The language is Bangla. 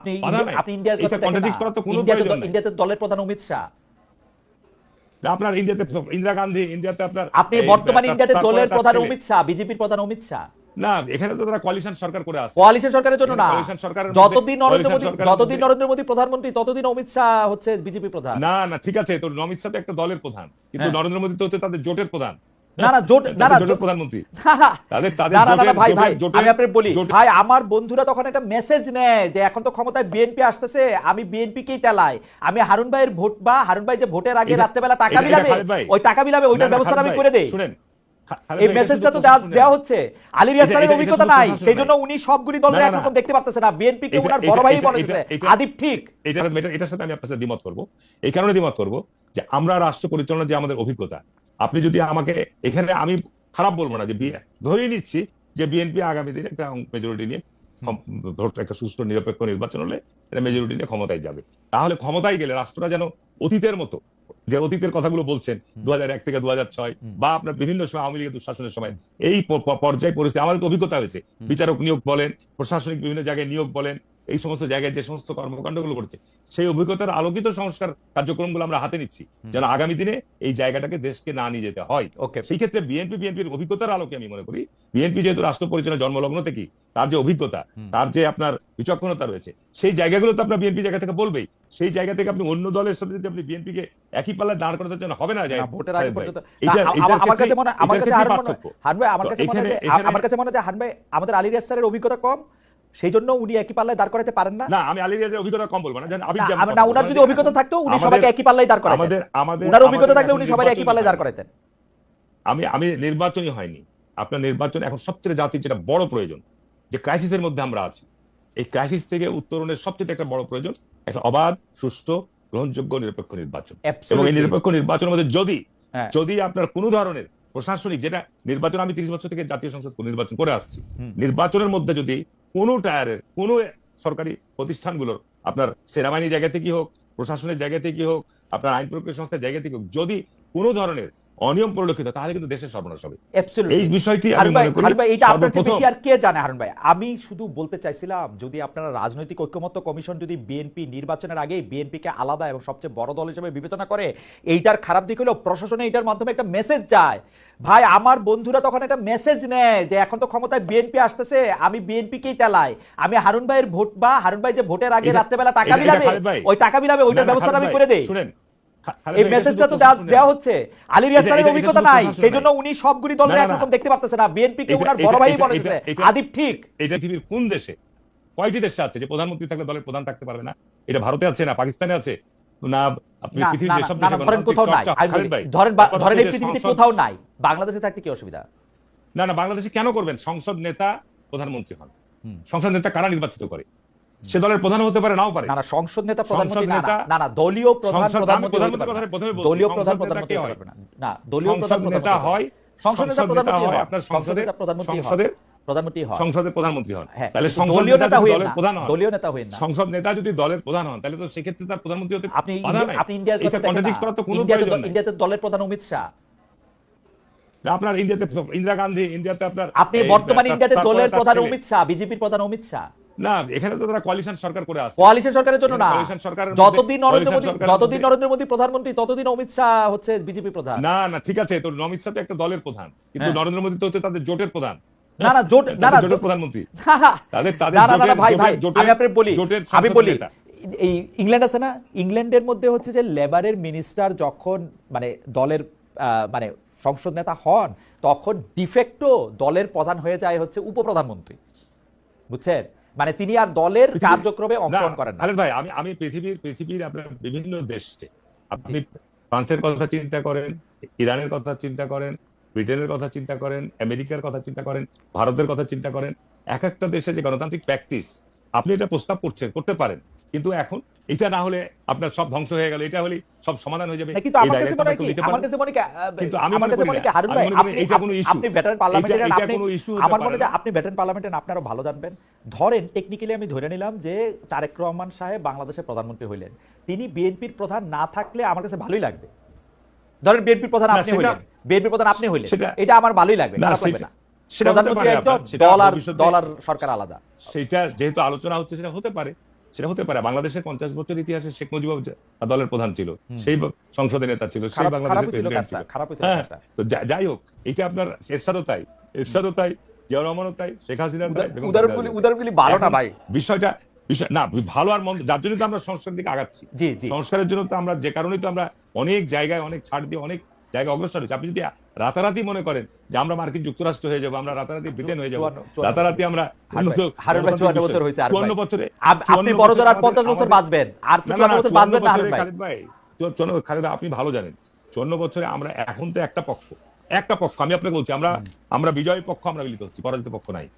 আপনি বাধা ইন্ডিয়া- নাই। আপনি ইন্ডিয়ার কথা দেখেন করার তো কোনো প্রয়োজন দ- ইন্ডিয়াতে দলের প্রধান অমিত শাহ। আপনার ইন্ডিয়াতে ইন্দিরা গান্ধী ইন্ডিয়াতে আপনার আপনি বর্তমানে ইন্ডিয়াতে দলের প্রধান অমিত শাহ বিজেপির প্রধান অমিত শাহ। না এখানে তো তারা কোয়ালিশন সরকার করে আছে। কোয়ালিশন সরকারের জন্য না। কোয়ালিশন সরকারের যতদিন নরেন্দ্র কোয়ালিশন যতদিন নরেন্দ্র মোদী প্রধানমন্ত্রী ততদিন অমিত শাহ হচ্ছে বিজেপি প্রধান। না না ঠিক আছে তো অমিত শাহ তো একটা দলের প্রধান। কিন্তু হ্যাঁ। নরেন্দ্র মোদী তো হচ্ছে তাদের জোটের প্রধান। না না জোট না না প্রধানমন্ত্রী না, না, তাদের তাদের না, না, না, না, জোটের- ভাই ভাই আমি আপনাকে বলি ভাই আমার বন্ধুরা তখন একটা মেসেজ নেয় যে এখন তো ক্ষমতায় বিএনপি আসতেছে আমি বিএনপি কেই তেলাই আমি হারুন ভাইয়ের ভোট বা হারুন ভাই যে ভোটের আগে রাত্রেবেলা টাকা এটা- এটা বিলাবে ওই টাকা বিলাবে ওইটার ব্যবস্থা আমি করে দেই শুনেন এই মেসেজটা তো দেওয়া হচ্ছে আলী অভিজ্ঞতা নাই সেই জন্য উনি সবগুলি দলের না, না, একরকম দেখতে পারতেছে না বিএনপি কে এটা- ওনার বড় ভাই বলে দিচ্ছে আদিব ঠিক এটা এটা- এটার সাথে আমি আপনার সাথে দ্বিমত করব এই কারণে দ্বিমত করব যে আমরা রাষ্ট্র পরিচালনা যে আমাদের অভিজ্ঞতা আপনি যদি আমাকে এখানে আমি খারাপ বলব না যে ধরেই নিচ্ছি যে বিএনপি আগামী দিনে একটা মেজরিটি নিয়ে একটা সুষ্ঠু নিরপেক্ষ নির্বাচন হলে এটা মেজরিটি নিয়ে ক্ষমতায় যাবে। তাহলে ক্ষমতায় গেলে রাষ্ট্রটা যেন অতীতের মতো যে অতীতের কথাগুলো বলছেন দু এক থেকে দু হাজার ছয় বা আপনার বিভিন্ন সময় আওয়ামী লীগের দুঃশাসনের সময় এই পর্যায় পরিস্থিতি আমাদের অভিজ্ঞতা হয়েছে। বিচারক নিয়োগ বলেন প্রশাসনিক বিভিন্ন জায়গায় নিয়োগ বলেন এই সমস্ত জায়গায় যে সমস্ত কর্মকাণ্ডগুলো করছে সেই অভিজ্ঞতার আলোকিত সংস্কার কার্যক্রমগুলো আমরা হাতে নিচ্ছি যেন আগামী দিনে এই জায়গাটাকে দেশকে না নিয়ে যেতে হয়। ওকে সেই ক্ষেত্রে বিএনপি বিএনপির অভিজ্ঞতার আলোকে আমি মনে করি বিএনপি যেহেতু রাষ্ট্র পরিচালনা জন্মলগ্ন থেকেই তার যে অভিজ্ঞতা তার যে আপনার বিচক্ষণতা রয়েছে সেই জায়গাগুলো তো আপনার বিএনপি জায়গা থেকে বলবেই। সেই জায়গা থেকে আপনি অন্য দলের সাথে যদি আপনি বিএনপি কে একই পাল্লায় দাঁড় করাতে চান হবে না যায় ভোটের আগে পর্যন্ত আমার- কাছে মনে আমার কাছে ভাই আমার কাছে মনে হয় আমার কাছে মনে হয় ভাই আমাদের আলী রিয়াসারের অভিজ্ঞতা কম সেই জন্য উনি একই পাল্লায় দাঁড় করাতে পারেন না। না আমি আলী রিয়াজের অভিজ্ঞতা কম বলব না। জানেন আবির না, জামান না। উনার যদি অভিজ্ঞতা থাকতো উনি সবাইকে একই পাল্লায় দাঁড় করাতেন। আমাদের আমাদের উনার অভিজ্ঞতা থাকলে উনি সবাই একই পাল্লায় দাঁড় করাতেন। আমি আমি নির্বাচনই হয়নি। আপনার নির্বাচন এখন সবচেয়ে জাতির যেটা বড় প্রয়োজন যে ক্রাইসিসের মধ্যে আমরা আছি এই ক্রাইসিস থেকে উত্তরণের সবচেয়ে একটা বড় প্রয়োজন একটা অবাধ সুষ্ঠু গ্রহণযোগ্য নিরপেক্ষ নির্বাচন। এবং এই নিরপেক্ষ নির্বাচনের মধ্যে যদি হ্যাঁ। যদি আপনার কোনো ধরনের প্রশাসনিক যেটা নির্বাচন আমি তিরিশ বছর থেকে জাতীয় সংসদ নির্বাচন করে আসছি। নির্বাচনের মধ্যে যদি কোনো টায়ারের, কোনো সরকারি প্রতিষ্ঠানগুলোর, আপনার সেনাবাহিনী জায়গা থেকে হোক, প্রশাসনের জায়গা থেকে হোক, আপনার আইন প্রক্রিয়া সংস্থার জায়গা থেকে হোক, যদি কোনো ধরনের অনিয়ম পরিলক্ষিত তাহলে কিন্তু দেশের সর্বনাশ হবে। এই বিষয়টি আমি মনে করি ভাই এটা আপনার বেশি আর কে জানে হারুন ভাই? আমি শুধু বলতে চাইছিলাম যদি আপনারা রাজনৈতিক ঐক্যমত্য কমিশন যদি বিএনপি নির্বাচনের আগে বিএনপি কে আলাদা এবং সবচেয়ে বড় দল হিসেবে বিবেচনা করে এইটার খারাপ দিক হলো প্রশাসনে এইটার মাধ্যমে একটা মেসেজ যায়। ভাই আমার বন্ধুরা তখন একটা মেসেজ নেয় যে এখন তো ক্ষমতায় বিএনপি আসতেছে আমি বিএনপি কেই তেলাই? আমি হারুন ভাইয়ের ভোট বা হারুন ভাই যে ভোটের আগে রাত্রেবেলা টাকা বিলাবে ওই টাকা বিলাবে ওইটার ব্যবস্থা আমি করে দেই। শুনেন এই এটা মেসেজটা তো দেওয়া- হচ্ছে। আলী এটা- এটা অভিজ্ঞতা নাই। সেই জন্য উনি সবগুলি দলের। একরকম দেখতে পারতেছে না। বিএনপি কে ওনার বড় ভাই বলে এটা- আদিব ঠিক। এটা পৃথিবীর কোন দেশে? কয়টি দেশে আছে যে প্রধানমন্ত্রী থাকলে দলের প্রধান থাকতে পারবে না? এটা ভারতে আছে না? পাকিস্তানে আছে? না আপনি পৃথিবীর না, না, দেশে ধরেন কোথাও নাই। ধরেন ধরেন এই পৃথিবীতে কোথাও নাই। বাংলাদেশে থাকতে কি অসুবিধা? না না বাংলাদেশে কেন করবেন? সংসদ নেতা প্রধানমন্ত্রী হন। সংসদ নেতা কারা নির্বাচিত করে? সে দলের প্রধান হতে পারে নাও পারে। না সংসদ নেতা প্রধানমন্ত্রী না, না না দলীয় প্রধান সংসদ- প্রধানমন্ত্রী হতে প্রধানমন্ত্রীর কথা প্রথমে বলছি, দলীয় প্রধান প্রধানমন্ত্রী হয়? না। না দলীয় প্রধান নেতা হয় সংসদ নেতা প্রধানমন্ত্রী হয়। আপনার সংসদ প্রধানমন্ত্রী হয়। প্রধানমন্ত্রী হয়। সংসদের প্রধানমন্ত্রী হন। হ্যাঁ তাহলে সংসদ নেতা দলের না। প্রধান হন দলীয় নেতা হইেন না। সংসদ নেতা যদি দলের প্রধান হন তাহলে তো সেক্ষেত্রে তার প্রধানমন্ত্রী হতে আপনি আপনি ইন্ডিয়ার কথা কন্ট্রাডিক্ট না। করার তো কোনো ইন্ডিয়াতে প্রয়োজন নাই। ইন্ডিয়াতে দলের প্রধান অমিত শাহ। আপনার ইন্ডিয়াতে ইন্দিরা গান্ধী ইন্ডিয়াতে আপনার আপনি বর্তমানে ইন্ডিয়াতে দলের প্রধান। অমিত শাহ বিজেপির প্রধান অমিত শাহ। না এখানে তো তারা কোয়ালিশন সরকার করে আছে। কোয়ালিশন সরকারের জন্য না। যতদিন নরেন্দ্র মোদী যতদিন নরেন্দ্র মোদী প্রধানমন্ত্রী ততদিন অমিত শাহ হচ্ছে বিজেপি প্রধান। না না ঠিক আছে তো অমিত শাহ তো একটা দলের প্রধান কিন্তু হ্যাঁ। নরেন্দ্র মোদী তো হচ্ছে তাদের জোটের প্রধান। না না জোট না না জোটের প্রধানমন্ত্রী। তাদের তাদের জোটের- ভাই ভাই আমি আপনাকে বলি আমি বলি এই ইংল্যান্ড আছে না? ইংল্যান্ডের মধ্যে হচ্ছে যে লেবারের মিনিস্টার যখন মানে দলের আহ, মানে সংসদ নেতা হন তখন ডিফেক্টো দলের প্রধান হয়ে যায় হচ্ছে উপপ্রধানমন্ত্রী। বুঝছেন? মানে তিনি আর দলের কার্যক্রমে অংশগ্রহণ করেন না। ভাই আমি আমি পৃথিবীর পৃথিবীর আপনার বিভিন্ন দেশে আপনি ফ্রান্সের কথা চিন্তা করেন ইরানের কথা চিন্তা করেন ব্রিটেনের কথা চিন্তা করেন আমেরিকার কথা চিন্তা করেন ভারতের কথা চিন্তা করেন এক একটা দেশে যে গণতান্ত্রিক প্র্যাকটিস আপনি এটা প্রস্তাব করছেন করতে পারেন। কিন্তু এখন এটা না হলে আপনার সব ধ্বংস হয়ে গেল এটা হলে সব সমাধান হয়ে যাবে। কিন্তু আমার কাছে মনে হয় আমরা কাছে মনে হয় আমি মনে করি না। হারুন ভাই এটা কোনো issue। আপনি ভেটারেন পার্লামেন্টে আপনি কোনো হতে আমার মনে হয় আপনি ভেটারেন পার্লামেন্টে আপনি ভালো জানবেন। ধরেন টেকনিক্যালি আমি ধরে নিলাম যে তারেক রহমান সাহেব বাংলাদেশের প্রধানমন্ত্রী হইলেন। তিনি বিএনপির প্রধান না থাকলে আমার কাছে ভালোই লাগবে। ধরেন বিএনপির প্রধান আপনি হইলেন। বিএনপির প্রধান আপনি হইলেন। সেটা- এটা আমার ভালোই লাগবে খারাপ লাগবে না। প্রধানমন্ত্রী একজন দল আর সরকার আলাদা। সেটা যেহেতু আলোচনা হচ্ছে সেটা হতে পারে। সেটা হতে পারে। বাংলাদেশের পঞ্চাশ বছর ইতিহাসে শেখ মুজিব দলের প্রধান ছিল। সেই সংসদের নেতা ছিল সেই বাংলাদেশের প্রেসিডেন্ট ছিল হ্যাঁ, তো যাই হোক এটা আপনার এরশাদও তাই। এরশাদও তাই জিয়াউর রহমানও তাই শেখ হাসিনা তাই উদারগুলি ভালো না ভাই। বিষয়টা বিষয় না ভালো আর মন্দ যার জন্য তো আমরা সংস্কারের দিকে আগাচ্ছি। সংস্কারের জন্য তো আমরা যে কারণেই তো আমরা অনেক জায়গায় অনেক ছাড় দিয়ে অনেক জায়গায় অগ্রসর হয়েছি। আপনি যদি রাতারাতি মনে করেন যে আমরা মার্কিন যুক্তরাষ্ট্র হয়ে যাব আমরা রাতারাতি ব্রিটেন হয়ে যাব। রাতারাতি আমরা চুয়ান্ন বছর হয়েছে, চুয়ান্ন বছরে আপ- আপনি বড় আর পঞ্চাশ বছর বাঁচবেন আর চুয়ান্ন বছর বাঁচবেন না ভাই। খালেদা আপনি ভালো জানেন। চুয়ান্ন বছরে আমরা এখন তো একটা পক্ষ একটা পক্ষ। আমি আপনাকে বলছি আমরা আমরা বিজয় পক্ষ আমরা মিলিত হচ্ছি পরাজিত পক্ষ নাই।